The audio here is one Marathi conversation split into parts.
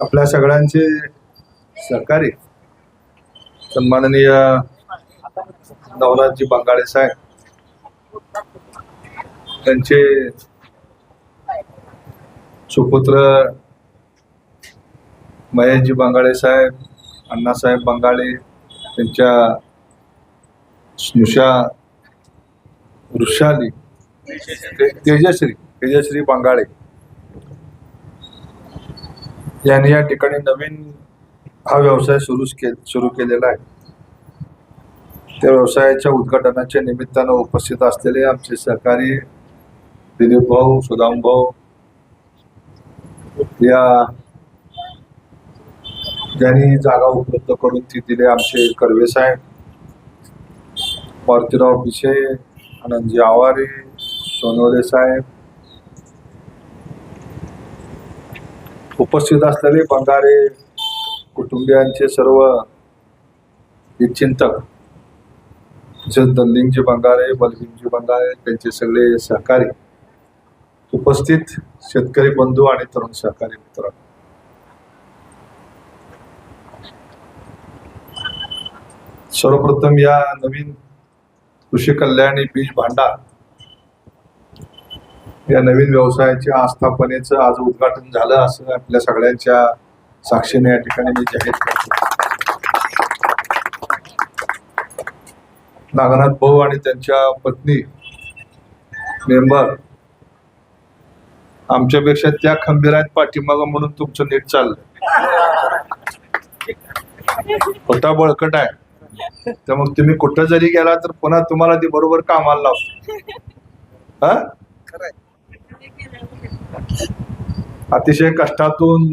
आपल्या सगळ्यांचे सहकारी सन्माननीय नवनाथजी बंगाळे साहेब त्यांचे सुपुत्र महेशजी बंगाळे साहेब अण्णासाहेब बंगाळे त्यांच्या स्नुषा वृषाली तेजश्री तेजश्री बंगाळे यांनी या ठिकाणी नवीन हा व्यवसाय सुरू के सुरू केलेला आहे. त्या व्यवसायाच्या उद्घाटनाच्या निमित्तानं उपस्थित असलेले आमचे सहकारी दिलीप भाऊ सुदाम भाऊ या ज्यांनी जागा उपलब्ध करून ती दिले आमचे कर्वे साहेब मारुतीराव पिशे आनंदजी आवारे सोनवले साहेब उपस्थित असलेले बंगारे कुटुंबियांचे सर्व चिंतक तसेच दल्लिंगजी बंगारे बलभीमजी बंगारे त्यांचे सगळे सहकारी उपस्थित शेतकरी बंधू आणि तरुण सहकारी मित्र. सर्वप्रथम या नवीन कृषी कल्याणी बीज भांडार या नवीन व्यवसायाच्या आस्थापनेचं आज उद्घाटन झालं असं आपल्या सगळ्यांच्या साक्षीने या ठिकाणी मी जाहीर करतो. नागनाथ भाऊ आणि त्यांच्या पत्नी मेंबर आमच्यापेक्षा त्या खंबीर आहेत पाठीमागं म्हणून तुमचं नीट चाललंय. होता बळकट आहे. तर मग तुम्ही कुठं जरी गेला तर पुन्हा तुम्हाला ती बरोबर कामाला लावतो. हा? अतिशय कष्टातून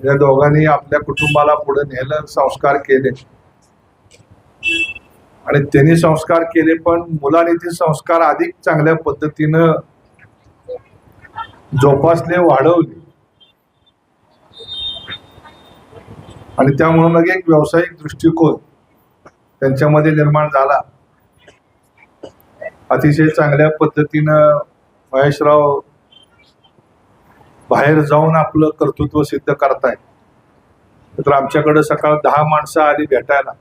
या दोघांनी आपल्या कुटुंबाला पुढे नेलं संस्कार केले. आणि त्यांनी संस्कार केले पण मुलांनी ते संस्कार अधिक चांगल्या पद्धतीनं जोपासले वाढवले. आणि त्यामुळे मग एक व्यावसायिक दृष्टिकोन त्यांच्यामध्ये निर्माण झाला. अतिशय चांगल्या पद्धतीनं महेशराव बाहेर जाऊन आपलं कर्तृत्व सिद्ध करतायत तर आमच्याकडे सकाळ दहा माणसं आली भेटायला.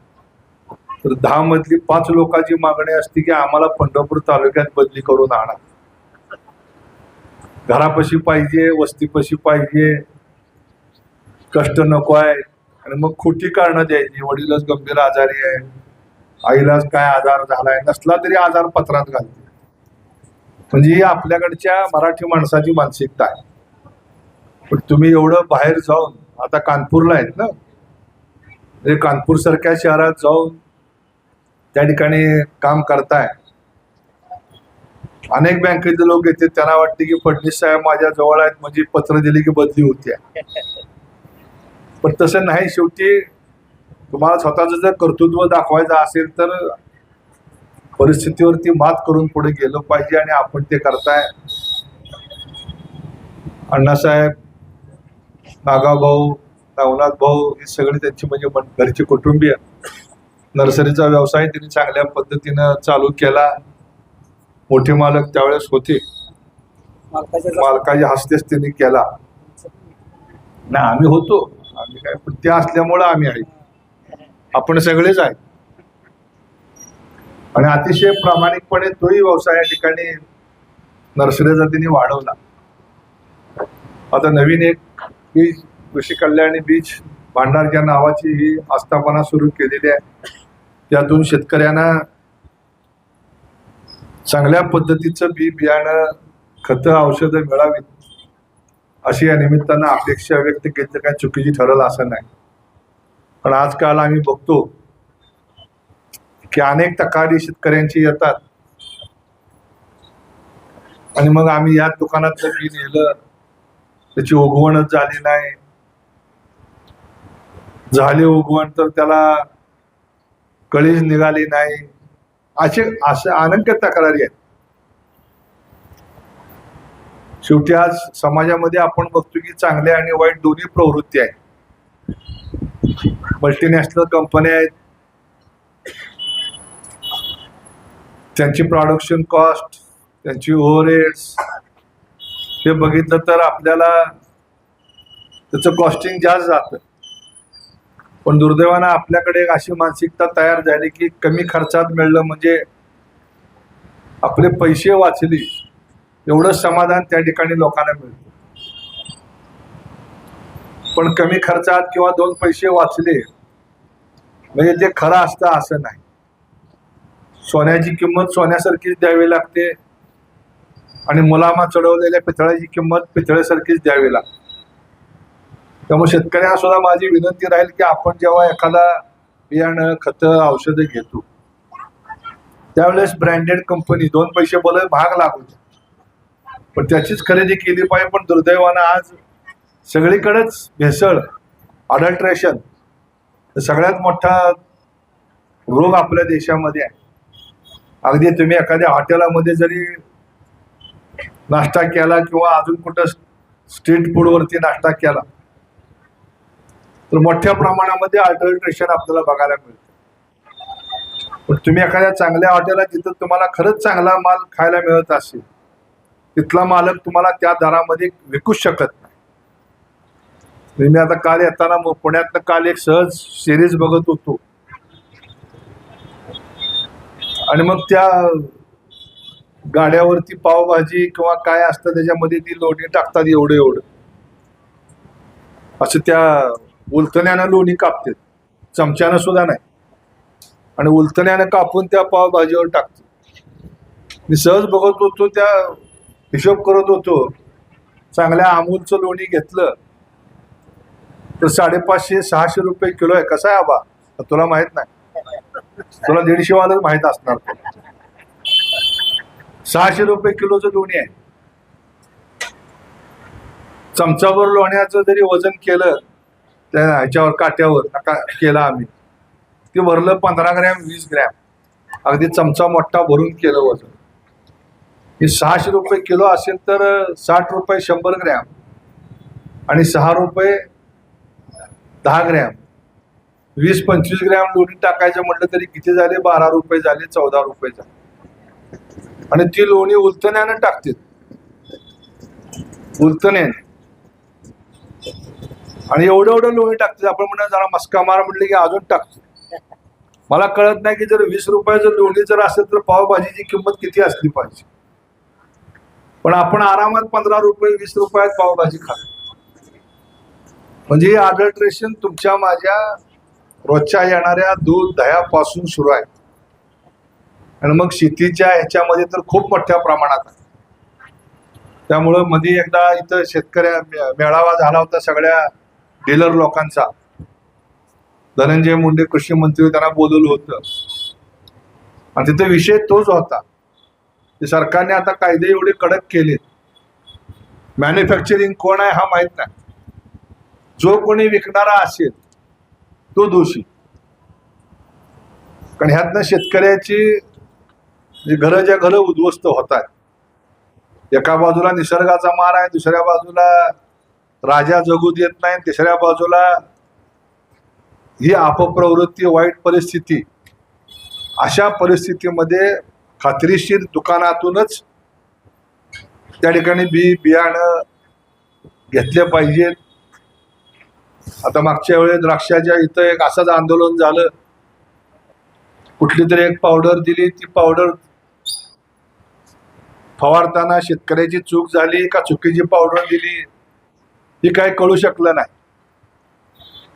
तर दहा मधली पाच लोकांची मागणी असते की आम्हाला पंढरपूर तालुक्यात बदली करून आणा. घरापाशी पाहिजे वस्तीपाशी पाहिजे. कष्ट नको आहे आणि मग खोटी कारणं द्यायची. वडीलच गंभीर आजारी आहे. आईलाच काय आजार झालाय? नसला तरी आजार पत्रात घालते. म्हणजे ही आपल्याकडच्या मराठी माणसाची मानसिकता आहे. पण तुम्ही एवढं बाहेर जाऊन आता कानपूरला आहेत ना? म्हणजे कानपूर सारख्या शहरात जाऊन त्या ठिकाणी काम करताय. अनेक बँकेचे लोक येते त्यांना वाटते की फडणवीस साहेब माझ्या जवळ आहेत म्हणजे पत्र दिली की बदली होती. पण तसं नाही शेवटी तुम्हाला स्वतःचं जर कर्तृत्व दाखवायचं असेल तर परिस्थितीवरती मात करून पुढे गेलं पाहिजे आणि आपण ते करताय. अण्णासाहेब नागाभाऊ नवनाथ भाऊ हे सगळे त्यांची म्हणजे घरचे कुटुंबीय. नर्सरीचा व्यवसाय त्यांनी चांगल्या पद्धतीनं चालू केला. मोठे मालक त्यावेळेस होते. मालकाच्या हस्तेच त्यांनी केला. नाही आम्ही होतो. आम्ही काय पण ते असल्यामुळं आम्ही आहे. आपण सगळेच आहे. आणि अतिशय प्रामाणिकपणे तोही व्यवसाय या ठिकाणी नर्सरीचा त्यांनी वाढवला. आता नवीन एक बीज कृषी कल्याणी बीज भांडार या नावाची ही आस्थापना सुरू केलेली आहे. त्यातून शेतकऱ्यांना चांगल्या पद्धतीचं बी बियाणं खतं औषधं मिळावीत अशी या निमित्तानं अपेक्षा व्यक्त केली तर काय चुकीची ठरल असं नाही. पण आजकाल आम्ही बघतो की अनेक तक्रारी शेतकऱ्यांची येतात. आणि मग आम्ही या दुकानात जर बी नेलं त्याची उगवणच झाली नाही. झाली उगवण तर त्याला कळीच निघाली नाही. असे असे अनंत तक्रारी आहेत. शेवटी आज समाजामध्ये आपण बघतो की चांगल्या आणि वाईट दोन्ही प्रवृत्ती आहेत. मल्टीनॅशनल कंपन्या आहेत. त्यांची प्रोडक्शन कॉस्ट त्यांची ओव्हरहेड्स हे बघितलं तर आपल्याला त्याचं कॉस्टिंग जास्त जातं. पण दुर्दैवानं आपल्याकडे एक अशी मानसिकता तयार झाली की कमी खर्चात मिळलं म्हणजे आपले पैसे वाचली एवढं समाधान त्या ठिकाणी लोकांना मिळतं. पण कमी खर्चात किंवा दोन पैसे वाचले म्हणजे ते खरं असतं असं नाही. सोन्याची किंमत सोन्यासारखीच द्यावी लागते. आणि मुलामा चढवलेल्या पितळाची किंमत पितळेसारखीच द्यावी लागते त्यामुळे शेतकऱ्यांना सुद्धा माझी विनंती राहील की आपण जेव्हा एखादा बियाणं खतं औषधं घेतो त्यावेळेस ब्रँडेड कंपनी दोन पैसे बोल भाग लागू द्या. पण त्याचीच खरेदी केली पाहिजे पण दुर्दैवानं आज सगळीकडेच भेसळ अडल्ट्रेशन सगळ्यात मोठा रोग आपल्या देशामध्ये आहे अगदी तुम्ही एखाद्या हॉटेलामध्ये जरी नाश्ता केला किंवा अजून कुठं स्ट्रीट फूडवरती नाश्ता केला. तर मोठ्या प्रमाणामध्ये अडल्ट्रेशन आपल्याला बघायला मिळतं. पण तुम्ही एखाद्या चांगल्या हॉटेलला जिथं तुम्हाला खरंच चांगला माल खायला मिळत असेल तिथला मालक तुम्हाला त्या दरामध्ये विकूच शकत नाही. मी आता काल येताना मग पुण्यातनं काल एक सहज सिरीज बघत होतो. आणि मग त्या गाड्यावरती पावभाजी किंवा काय असतं त्याच्यामध्ये ती लोणी टाकतात एवढं एवढं. असं त्या उलथण्यानं लोणी कापतात. चमच्यानं सुद्धा नाही. आणि उलथण्यानं कापून त्या पावभाजीवर टाकतो मी सहज बघत होतो त्या हिशोब करत होतो चांगल्या अमूलचं लोणी घेतलं तर साडेपाचशे सहाशे रुपये किलो आहे. कसा आहे आबा? तुला माहीत नाही. तुला दीडशे वाला माहीत असणार. तो. सहाशे रुपये किलोचं लोणी आहे. चमचावर लोण्याचं जरी वजन केलं त्या ह्याच्यावर काट्यावर केला केलं आम्ही. ते भरलं पंधरा ग्रॅम वीस ग्रॅम. अगदी चमचा मोठा भरून केलं वजन. हे सहाशे रुपये किलो असेल तर साठ रुपये शंभर ग्रॅम आणि सहा रुपये दहा ग्रॅम. वीस पंचवीस ग्रॅम लोणी टाकायचं म्हटलं तरी किती झाले? बारा रुपये झाले चौदा रुपये झाले. आणि ती लोणी उलतण्यानं टाकते उलतण्याने आणि एवढं एवढं लोणी टाकते आपण म्हणा जरा मस्का मार म्हटलं की अजून टाकतो. मला कळत नाही की जर वीस रुपयाचं लोणी जर असेल तर पावभाजीची किंमत किती असली पाहिजे. पण आपण आरामात पंधरा रुपये वीस रुपयात पावभाजी खातो. म्हणजे अडल्ट्रेशन तुमच्या माझ्या रोजच्या येणाऱ्या दूध दह्यापासून सुरू आहे. आणि मग शेतीच्या ह्याच्यामध्ये तर खूप मोठ्या प्रमाणात आहे. त्यामुळं मध्ये एकदा इथं शेतकऱ्या मेळावा झाला होता सगळ्या डीलर लोकांचा. धनंजय मुंडे कृषी मंत्री त्यांना बोलवलं होतं. आणि तिथे विषय तोच होता सरकारने आता कायदे एवढे कडक केले मॅन्युफॅक्चरिंग कोण आहे हा माहीत नाही. जो कोणी विकणारा असेल तो दोषी. कारण ह्यातनं शेतकऱ्याची म्हणजे जी ज्या घरं उद्ध्वस्त होत आहेत एका बाजूला निसर्गाचा मार आहे दुसऱ्या बाजूला राजा जगू देत नाही तिसऱ्या बाजूला ही अपप्रवृत्ती वाईट परिस्थिती अशा परिस्थितीमध्ये खात्रीशीर दुकानातूनच त्या ठिकाणी बी बियाणं घेतले पाहिजेत आता मागच्या वेळेस द्राक्षाच्या इथं एक असंच आंदोलन झालं. कुठली तरी एक पावडर दिली ती पावडर फवारताना शेतकऱ्याची चूक झाली का चुकीची पावडर दिली ही काय कळू शकलं नाही.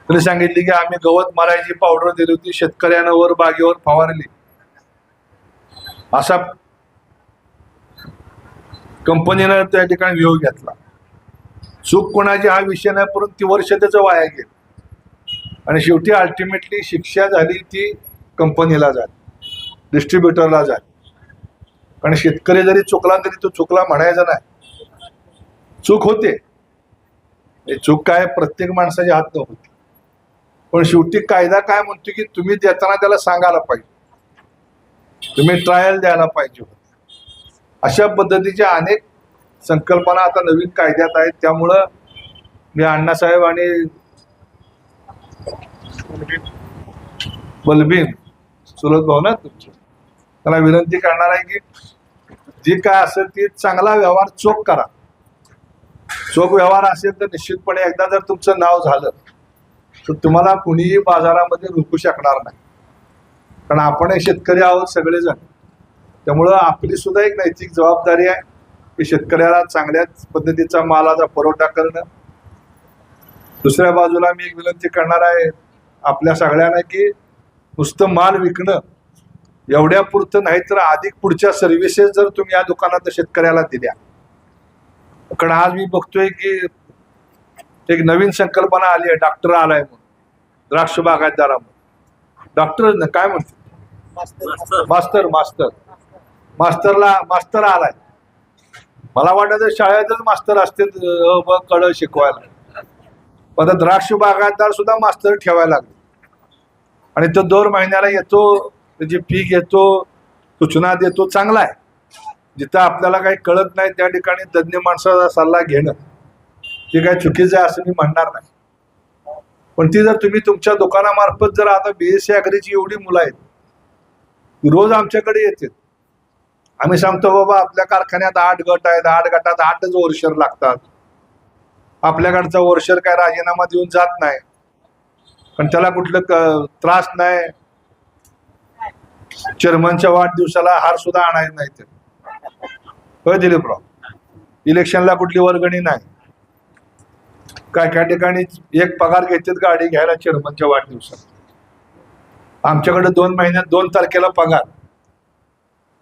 तरी सांगितली की आम्ही गवत मारायची पावडर दिली होती शेतकऱ्यानं वर बागेवर फवारली. असा कंपनीनं त्या ठिकाणी व्यव घेतला. चूक कोणाची हा विषय नाही परंतु ती वर्ष त्याचं वाया गेलं. आणि शेवटी अल्टिमेटली शिक्षा झाली ती कंपनीला झाली डिस्ट्रीब्युटरला झाली. कारण शेतकरी जरी चुकला तरी तो चुकला म्हणायचा नाही. चूक होते. हे चूक काय? प्रत्येक माणसाच्या हात. नव्हती पण शेवटी कायदा काय म्हणतो की तुम्ही देताना त्याला सांगायला पाहिजे. तुम्ही ट्रायल द्यायला पाहिजे अशा पद्धतीच्या अनेक संकल्पना आता नवीन कायद्यात आहेत. त्यामुळं मी अण्णासाहेब आणि बलबीन सुरत भाऊ ना तुमचे. त्याला विनंती करणार आहे की जी काय असेल ती चांगला व्यवहार चोख करा. चोख व्यवहार असेल तर निश्चितपणे एकदा जर तुमचं नाव झालं तर तुम्हाला कुणीही बाजारामध्ये रोखू शकणार नाही. कारण आपण हे शेतकरी आहोत सगळेजण. त्यामुळं आपली सुद्धा एक नैतिक जबाबदारी आहे. की शेतकऱ्याला चांगल्याच पद्धतीचा मालाचा पुरवठा करणं. दुसऱ्या बाजूला मी एक विनंती करणार आहे आपल्या सगळ्यांना की नुसतं माल विकणं एवढ्या पुरतं नाही तर अधिक पुढच्या सर्व्हिसेस जर तुम्ही या दुकानात शेतकऱ्याला दिल्या. कारण आज मी बघतोय की एक नवीन संकल्पना आली आहे डॉक्टर आलाय म्हणून. द्राक्ष बागायतदारामध्ये डॉक्टर काय म्हणतो? मास्तर मास्तर. मास्तरला मास्तर आलाय. मला वाटतं शाळेतच मास्तर असते ब कड शिकवायला. पण आता द्राक्ष बागायतदार सुद्धा मास्तर ठेवायला लागले. आणि तो दर महिन्याला येतो त्याची पीक येतो सूचना देतो चांगला आहे. जिथं आपल्याला काही कळत नाही त्या ठिकाणी तज्ज्ञ माणसाचा सल्ला घेणं ते काही चुकीचं आहे असं मी म्हणणार नाही. पण ती जर तुम्ही तुमच्या दुकानामार्फत जर आता बीएससी अग्रीची एवढी मुलं आहेत रोज आमच्याकडे येते. आम्ही सांगतो बाबा आपल्या कारखान्यात आठ गट आहेत आठ गटात आठच वर्षर लागतात. आपल्याकडचा वर्षर काय राजीनामा देऊन जात नाही. पण त्याला कुठलं क- त्रास नाही. चेअरमनच्या वाढदिवसाला हार सुद्धा आणायचं नाही ते दिलीपराव इलेक्शनला कुठली वर्गणी नाही. काय काय ठिकाणी एक पगार घेतात गाडी घ्यायला चेअरमनच्या वाढदिवसात. आमच्याकडे दोन महिन्यात दोन तारखेला पगार.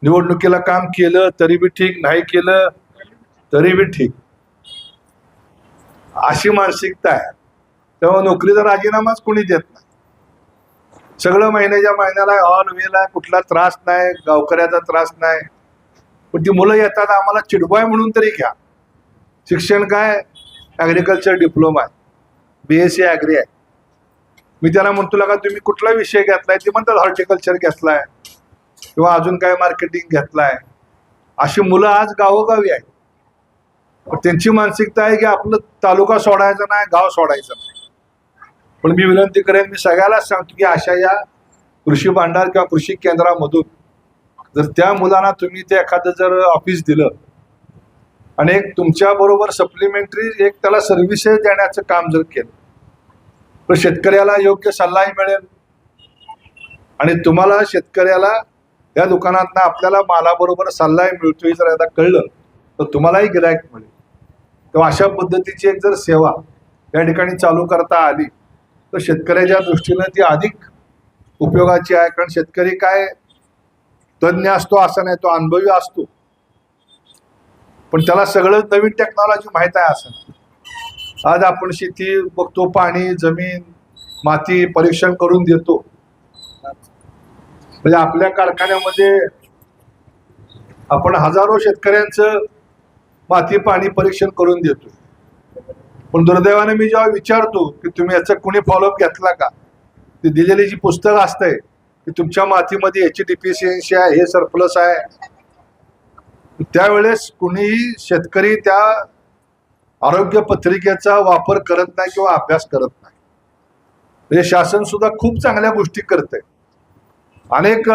निवडणुकीला काम केलं तरी बी ठीक नाही केलं तरी बी ठीक. अशी मानसिकता आहे. तेव्हा नोकरीचा राजीनामाच कोणी देत नाही. सगळं महिन्याच्या महिन्याला ऑल वेला कुठला त्रास नाही गावकऱ्याचा त्रास नाही. पण ती मुलं येतात आम्हाला चिडबॉय म्हणून तरी घ्या. शिक्षण काय? ॲग्रिकल्चर डिप्लोमा आहे. बी एस सी ॲग्री आहे. मी त्याला म्हणतो लागा तुम्ही कुठला विषय घेतलाय? ते म्हणतात हॉर्टिकल्चर घेतला आहे किंवा अजून काय मार्केटिंग घेतलाय. अशी मुलं आज गावोगावी आहेत. त्यांची मानसिकता आहे की आपलं तालुका सोडायचा नाही गाव सोडायचं नाही. पण मी विनंती करेन मी सगळ्यालाच सांगतो की अशा या कृषी भांडार किंवा कृषी केंद्रामधून जर त्या मुलांना तुम्ही ते एखादं जर ऑफिस दिलं आणि एक तुमच्या बरोबर सप्लिमेंटरी एक त्याला सर्व्हिसेस देण्याचं काम जर केलं तर शेतकऱ्याला योग्य सल्लाही मिळेल. आणि तुम्हाला शेतकऱ्याला या दुकानातनं आपल्याला मालाबरोबर सल्लाही मिळतोय जर आता कळलं तर तुम्हालाही गिरायक मिळेल. तेव्हा अशा पद्धतीची एक जर सेवा या ठिकाणी चालू करता आली तर शेतकऱ्याच्या दृष्टीनं ती अधिक उपयोगाची आहे. कारण शेतकरी काय तज्ज्ञ असतो असं नाही तो अनुभवी असतो. पण त्याला सगळं नवीन टेक्नॉलॉजी माहीत आहे असं आज आपण शेती बघतो पाणी जमीन माती परीक्षण करून देतो. म्हणजे आपल्या कारखान्यामध्ये आपण हजारो शेतकऱ्यांचं माती पाणी परीक्षण करून देतो पण दुर्दैवाने मी जेव्हा विचारतो की तुम्ही याचा कुणी फॉलोअप घेतला का? ती दिलेली जी पुस्तकं असतंय की तुमच्या मातीमध्ये याची डिफिशियन्सी आहे हे सरप्लस आहे. त्यावेळेस कुणीही शेतकरी त्या आरोग्य पत्रिकेचा वापर करत नाही किंवा अभ्यास करत नाही. म्हणजे शासन सुद्धा खूप चांगल्या गोष्टी करते अनेक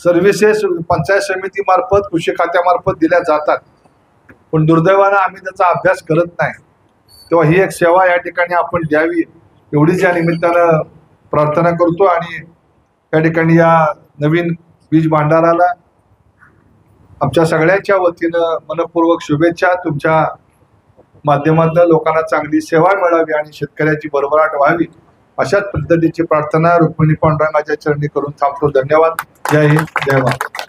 सर्व्हिसेस पंचायत समितीमार्फत कृषी खात्यामार्फत दिल्या जातात. पण दुर्दैवानं आम्ही त्याचा अभ्यास करत नाही. तेव्हा ही एक सेवा या ठिकाणी आपण द्यावी एवढीच या निमित्तानं प्रार्थना करतो आणि या ठिकाणी या नवीन बीज भांडाराला आमच्या सगळ्यांच्या वतीनं मनपूर्वक शुभेच्छा. तुमच्या माध्यमातून लोकांना चांगली सेवा मिळावी आणि शेतकऱ्याची भरभराट व्हावी अशाच पद्धतीची प्रार्थना रुक्मिणी पांडुरंगाच्या चरणी करून थांबतो. धन्यवाद. जय हिंद. जय महाराज